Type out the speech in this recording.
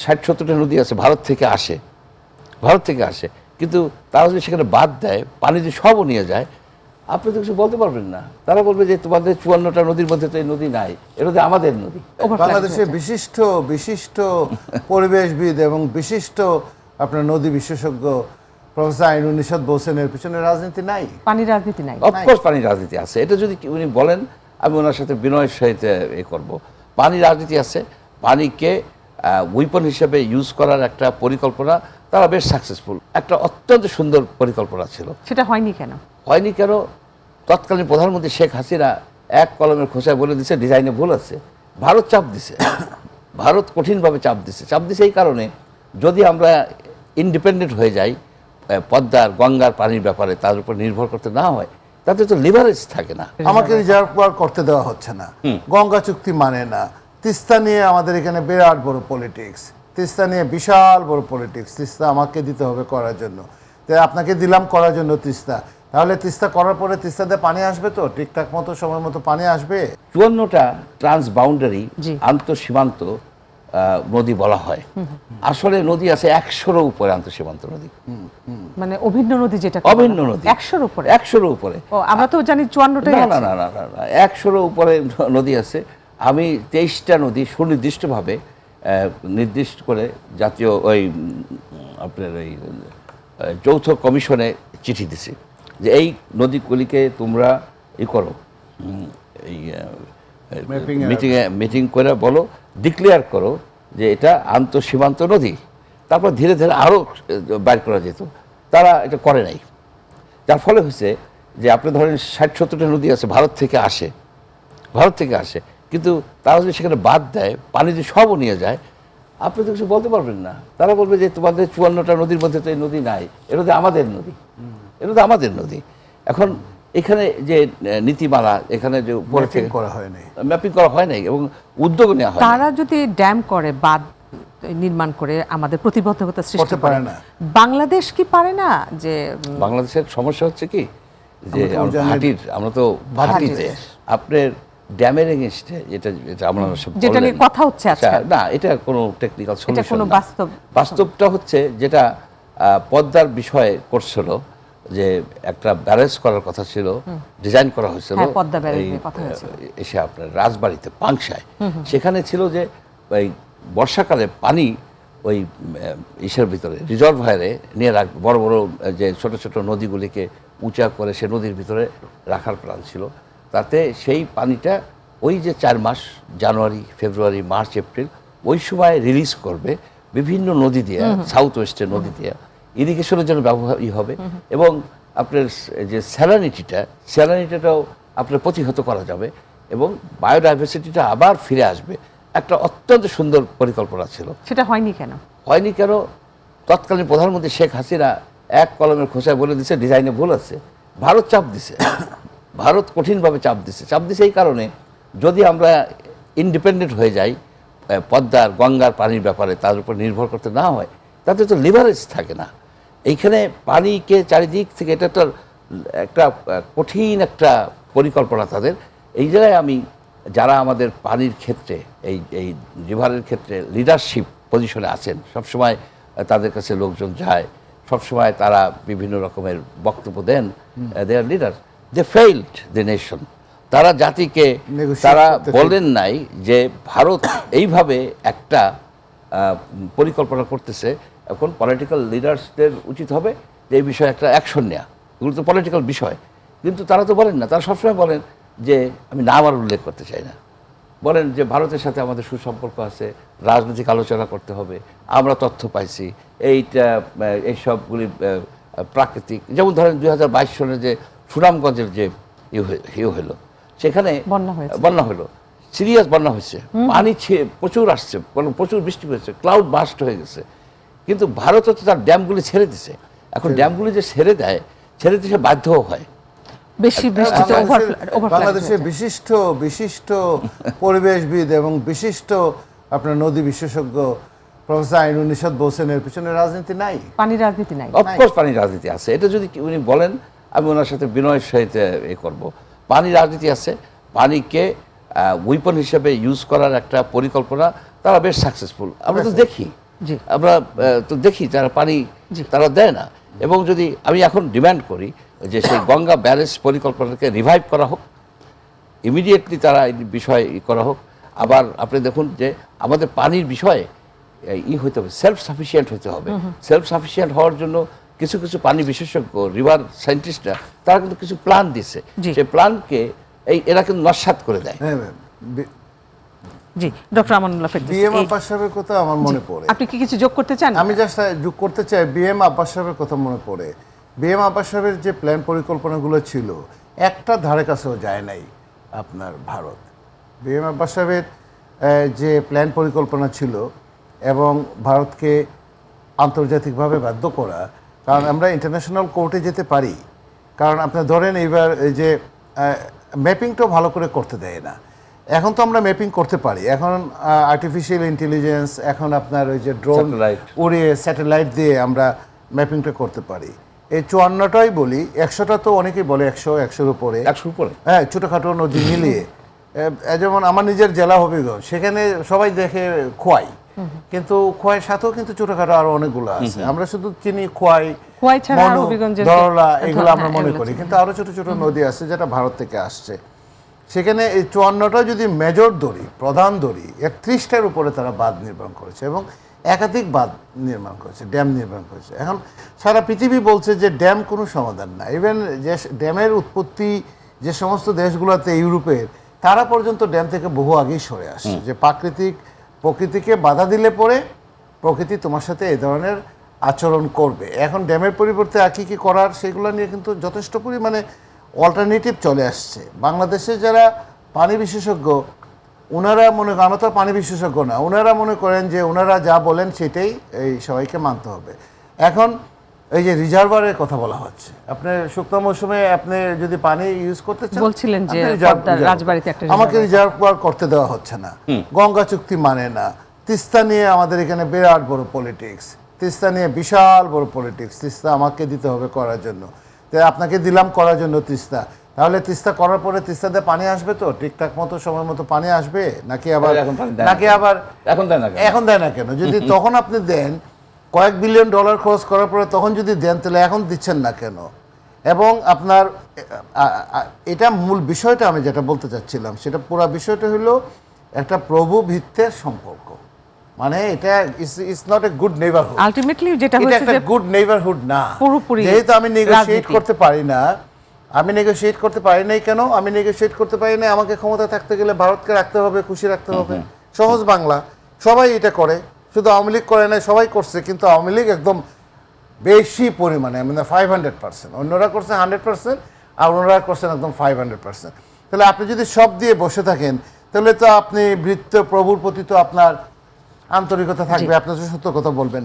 ষাট সত্তরটা নদী আছে ভারত থেকে আসে। ভারত থেকে আসে। কিন্তু তারা যদি সেখানে বাদ দেয় পানি যদি সবও নিয়ে যায় আপনি তো কিছু বলতে পারবেন না। তারা বলবে যে তোমাদের চুয়ান্নটা নদীর মধ্যে তো এই নদী নাই এটা তো আমাদের নদী। হয়েছে। বিশিষ্ট বিশিষ্ট পরিবেশবিদ এবং বিশিষ্ট আপনার নদী বিশেষজ্ঞ প্রফেসর আইনুল নিষাদ বলছেনের পিছনে রাজনীতি নাই। পানির রাজনীতি নাই। অফকোর্স পানির রাজনীতি আছে। এটা যদি উনি বলেন আমি ওনার সাথে বিনয়ের সহিত এ করব। পানির রাজনীতি আছে। পানিকে উইপন হিসেবে ইউজ করার একটা পরিকল্পনা তারা বেশ সাকসেসফুল একটা অত্যন্ত সুন্দর পরিকল্পনা ছিল। সেটা হয়নি কেন? হয়নি কেন? তৎকালীন প্রধানমন্ত্রী শেখ হাসিনা এক কলমের খোঁচায় বলে দিছে ডিজাইনে ভুল আছে। ভারত চাপ দিছে। ভারত কঠিনভাবে চাপ দিছে। চাপ দিছে এই কারণে যদি আমরা ইন্ডিপেন্ডেন্ট হয়ে যাই পদ্মার গঙ্গার পানির ব্যাপারে তার উপর নির্ভর করতে না হয় তাতে তো লিভারেজ থাকে না। আমাকে রিজার্ভ করতে দেওয়া হচ্ছে না। গঙ্গা চুক্তি মানে না। তিস্তা নিয়ে আমাদের এখানে বিরাট বড় পলিটিক্স তিস্তা নিয়ে বিশাল বড় পলিটিক্স তিস্তা আমাকে দিতে হবে করার জন্য। তাই আপনাকে দিলাম করার জন্য তিস্তা। তাহলে তিস্তা করার পরে তিস্তাতে পানি আসবে তো? ঠিকঠাক মতো সময় মতো পানি আসবে? চুয়ান্নটা ট্রান্স বাউন্ডারি জি। আন্তঃসীমান্ত আহ, নদী বলা হয়। আসলে নদী আছে একশোরও উপরে আন্তঃসীমান্ত নদী। মানে অভিন্ন নদী যেটা অভিন্ন নদী। একশোর উপরে? একশোর উপরে। আমরা তো জানি চুয়ান্নটা না না না না না না একশোরও উপরে নদী আছে। আমি তেইশটা নদী সুনির্দিষ্টভাবে নির্দিষ্ট করে জাতীয় ওই আপনার ওই যৌথ কমিশনে চিঠি দিছি যে এই নদীগুলিকে তোমরা ই করো এই মিটিংয়ে মিটিং করে বলো ডিক্লেয়ার করো যে এটা আন্তঃসীমান্ত নদী। তারপর ধীরে ধীরে আরও বাইর করা যেত। তারা এটা করে নাই। যার ফলে হয়েছে যে আপনি ধরেন ষাট সত্তরটা নদী আছে ভারত থেকে আসে ভারত থেকে আসে। কিন্তু তারা যদি সেখানে বাদ দেয় পানি যদি সবও নিয়ে যায় আপনি তো কিছু বলতে পারবেন না। তারা বলবে যে তোমাদের চুয়ান্নটা নদীর মধ্যে তো এই নদী নাই এটা তো আমাদের নদী। এটা তো আমাদের নদী। এখন এখানে যে নীতিমালা এখানে যে উপরে থেকে করা হয়নি ম্যাপিং করা হয় নাই এবং উদ্যোগ নেওয়া হয় তারা যদি ড্যাম করে বাঁধ নির্মাণ করে আমাদের প্রতিবদ্ধকতা সৃষ্টি করতে করে। পারে না। বাংলাদেশ কি পারে না যে বাংলাদেশের সমস্যা হচ্ছে কি? যে আমরা তো ভাটিতে আপনার ড্যামের এগেনস্টে যেটা যেটা আমরা সব যেটা নিয়ে কথা হচ্ছে আজকাল। আচ্ছা, না এটা কোনো টেকনিক্যাল এটা সলিউশন কোনো বাস্তব বাস্তবটা হচ্ছে যেটা পদ্মার বিষয়ে করছিল যে একটা ব্যারেজ করার কথা ছিল ডিজাইন করা হয়েছিল হ্যাঁ, এসে আপনার রাজবাড়িতে পাংশায়। সেখানে ছিল যে ওই বর্ষাকালে পানি ওই ইসের ভিতরে রিজার্ভায়ারে নিয়ে রাখ বড় বড় যে ছোট ছোট নদীগুলিকে উঁচা করে সে নদীর ভিতরে রাখার প্ল্যান ছিল। তাতে সেই পানিটা ওই যে চার মাস জানুয়ারি ফেব্রুয়ারি মার্চ এপ্রিল ওই সময় রিলিজ করবে বিভিন্ন নদী দিয়ে সাউথ ওয়েস্টের নদী দিয়ে। ইরিগেশনের জন্য ব্যবহার ই হবে এবং আপনার যে স্যালানিটিটা স্যালানিটিটাও আপনার প্রতিহত করা যাবে এবং বায়োডাইভার্সিটিটা আবার ফিরে আসবে। একটা অত্যন্ত সুন্দর পরিকল্পনা ছিল। সেটা হয়নি কেন? হয়নি কেন? তৎকালীন প্রধানমন্ত্রী শেখ হাসিনা এক কলমের খোঁচায় বলে দিছে ডিজাইনে ভুল আছে ভারত চাপ দিছে। ভারত কঠিনভাবে চাপ দিছে। চাপ দিছে এই কারণে যদি আমরা ইন্ডিপেন্ডেন্ট হয়ে যাই পদ্মার গঙ্গার পানির ব্যাপারে তার উপর নির্ভর করতে না হয় তাতে তো লিভারেজ থাকে না। এইখানে পানিকে চারিদিক থেকে এটা তো একটা কঠিন একটা পরিকল্পনা তাদের। এই জায়গায় আমি যারা আমাদের পানির ক্ষেত্রে এই এই রিভারের ক্ষেত্রে লিডারশিপ পজিশনে আছেন সবসময় তাদের কাছে লোকজন যায় সবসময় তারা বিভিন্ন রকমের বক্তব্য দেন their leader they failed the nation তারা জাতিকে তারা বলেন নাই যে ভারত এইভাবে একটা পরিকল্পনা করতেছে। এখন পলিটিক্যাল লিডার্সদের উচিত হবে যে এই বিষয়ে একটা অ্যাকশন নেওয়া এগুলো তো পলিটিক্যাল বিষয়। কিন্তু তারা তো বলেন না। তারা সবসময় বলেন যে আমি নাম আর উল্লেখ করতে চাই না। বলেন যে ভারতের সাথে আমাদের সুসম্পর্ক আছে রাজনৈতিক আলোচনা করতে হবে আমরা তথ্য পাইছি। এইটা এইসবগুলি প্রাকৃতিক। যেমন ধরেন দুই হাজার বাইশ সনে যে সুনামগঞ্জের যে ইয়ে ইয়ে হলো সেখানে বন্যা হয়েছে। হলো। সিরিয়াস বন্যা হয়েছে। পানি ছে- প্রচুর আসছে প্রচুর বৃষ্টি হয়েছে ক্লাউড বাস্ট হয়ে গেছে। কিন্তু ভারত তো তার ড্যামগুলি ছেড়ে দিছে। এখন ড্যামগুলি যে ছেড়ে দেয় ছেড়ে দিতে সে বাধ্যও হয়। বেশি বৃষ্টিতে বাংলাদেশের- বিশিষ্ট বিশিষ্ট পরিবেশবিদ এবং বিশিষ্ট আপনার নদী বিশেষজ্ঞ প্রফেসর আইনুল নিষাদ বলছেনের পিছনে রাজনীতি নাই। পানির রাজনীতি নাই। অফকোর্স পানির রাজনীতি আছে। এটা যদি উনি বলেন আমি ওনার সাথে বিনয়ের সহিত এ করব। পানির রাজনীতি আছে। পানিকে উইপন হিসেবে ইউজ করার একটা পরিকল্পনা তারা বেশ সাকসেসফুল আমরা তো দেখি। আমরা তো দেখি যারা পানি তারা দেয় না। এবং যদি আমি এখন ডিমান্ড করি যে সেই গঙ্গা ব্যারেজ পরিকল্পনাকে রিভাইভ করা হোক ইমিডিয়েটলি তারা এই বিষয়ে ই করা হোক। আবার আপনি দেখুন যে আমাদের পানির বিষয়ে ই হতে হবে সেলফ সাফিসিয়েন্ট হতে হবে সেলফ সাফিসিয়েন্ট হওয়ার জন্য কিছু কিছু পানি বিশেষজ্ঞ রিভার সায়েন্টিস্টরা তারা কিন্তু কিছু প্ল্যান দিচ্ছে জি। সেই প্ল্যানকে এই এরা কিন্তু নস্বাত করে দেয়। হ্যাঁ জি ডক্টর আমানুল্লাহ ফেরদৌস বিএম আব্বাস সাহেবের কথা আমার মনে পড়ে। আপনি কি কিছু যোগ করতে চান? আমি জাস্ট যোগ করতে চাই বিএম আব্বাস সাহেবের কথা মনে পড়ে। বিএম আব্বাস সাহেবের যে প্ল্যান পরিকল্পনাগুলো ছিল একটা ধারে কাছেও যায় নাই আপনার ভারত। বিএম আব্বাস সাহেবের যে প্ল্যান পরিকল্পনা ছিল এবং ভারতকে আন্তর্জাতিকভাবে বাধ্য করা কারণ আমরা ইন্টারন্যাশনাল কোর্টে যেতে পারি। কারণ আপনি ধরেন এইবার এই যে ম্যাপিংটাও ভালো করে করতে দেয় না। এখন তো আমরা ম্যাপিং করতে পারি। এখন আর্টিফিশিয়াল ইন্টেলিজেন্স এখন আপনার ওই যে ড্রোন. উড়িয়ে স্যাটেলাইট দিয়ে আমরা ম্যাপিংটা করতে পারি। এই চুয়ান্নটাই বলি একশোটা তো অনেকেই বলে একশো একশোর উপরে। একশো উপরে। হ্যাঁ ছোটোখাটো নদী মিলিয়ে। যেমন আমার নিজের জেলা হবিগঞ্জ সেখানে সবাই দেখে খোয়াই। কিন্তু খোয়াইয়ের সাথেও কিন্তু ছোটোখাটো আরও অনেকগুলো আছে। আমরা শুধু চিনি খোয়াই খোয়াই ছাড়া আর হবিগঞ্জের দরলা এগুলো আমরা হ্যাঁ, মনে করি। কিন্তু আরও ছোট ছোট নদী আছে যেটা ভারত থেকে আসছে। সেখানে এই চুয়ান্নটা যদি মেজর ধরি প্রধান ধরি একত্রিশটার উপরে তারা বাঁধ নির্মাণ করেছে এবং একাধিক বাঁধ নির্মাণ করেছে ড্যাম নির্মাণ করেছে। এখন সারা পৃথিবী বলছে যে ড্যাম কোনো সমাধান না। ইভেন যে ড্যামের উৎপত্তি যে সমস্ত দেশগুলোতে ইউরোপের তারা পর্যন্ত ড্যাম থেকে বহু আগেই সরে আসছে। যে প্রাকৃতিক প্রকৃতিকে বাধা দিলে পরে প্রকৃতি তোমার সাথে এ ধরনের আচরণ করবে। এখন ড্যামের পরিবর্তে আর কী কী করার সেগুলো নিয়ে কিন্তু যথেষ্ট পরিমাণে অল্টারনেটিভ চলে আসছে। বাংলাদেশে যারা পানি বিশেষজ্ঞ ওনারা মনে করেন, আমরা তো পানি বিশেষজ্ঞ না ওনারা মনে করেন যে ওনারা যা বলেন সেটাই এই সবাইকে মানতে হবে। এখন এই যে রিজার্ভারের কথা বলা হচ্ছে। আপনি শুকনো মৌসুমে আপনি যদি পানি ইউজ করতে চান বলছিলেন যে রাজবাড়িতে একটা আমাকে reservoir রিজার্ভ করতে দেওয়া হচ্ছে না। গঙ্গা চুক্তি মানে না। তিস্তা নিয়ে আমাদের এখানে বিরাট বড় পলিটিক্স তিস্তা নিয়ে বিশাল বড় পলিটিক্স তিস্তা আমাকে দিতে হবে করার জন্য। তো আপনাকে দিলাম করার জন্য তিস্তা। তাহলে তিস্তা করার পরে তিস্তাতে পানি আসবে তো? ঠিকঠাক মতো সময় মতো পানি আসবে? নাকি আবার। নাকি আবার এখন দেয় না এখন দেয় না কেন? যদি তখন আপনি দেন কয়েক বিলিয়ন ডলার খরচ করার পরে তখন যদি দেন তাহলে এখন দিচ্ছেন না কেন? এবং আপনার এটা মূল বিষয়টা আমি যেটা বলতে চাচ্ছিলাম সেটা পুরো বিষয়টা হলো একটা প্রভু ভিত্তের সম্পর্ক। মানে এটা it's not a good neighbourhood ultimately যেটা এটা হচ্ছে একটা গুড নেইবারহুড না। পুরোপুরি যেহেতু আমি নেগোশিয়েট। করতে পারি না আমি নেগোশিয়েট করতে পারি নাই কেন? আমি নেগোশিয়েট করতে পারি না আমাকে ক্ষমতা থাকতে গেলে ভারতকে রাখতে হবে খুশি রাখতে হবে। সহজ বাংলা। সবাই এটা করে। শুধু আওয়ামী লীগ করে নাই সবাই করছে কিন্তু আওয়ামী লীগ একদম বেশি পরিমাণে মানে ফাইভ হান্ড্রেড পার্সেন্ট অন্যরা করছেন হান্ড্রেড পার্সেন্ট আর অন্যরা করছেন একদম ফাইভ হান্ড্রেড পার্সেন্ট তাহলে আপনি যদি সব দিয়ে বসে থাকেন তাহলে তো আপনি বৃত্ত প্রভুর প্রতি তো আপনার আন্তরিকতা থাকবে। আপনি তো সত্য কথা বলবেন।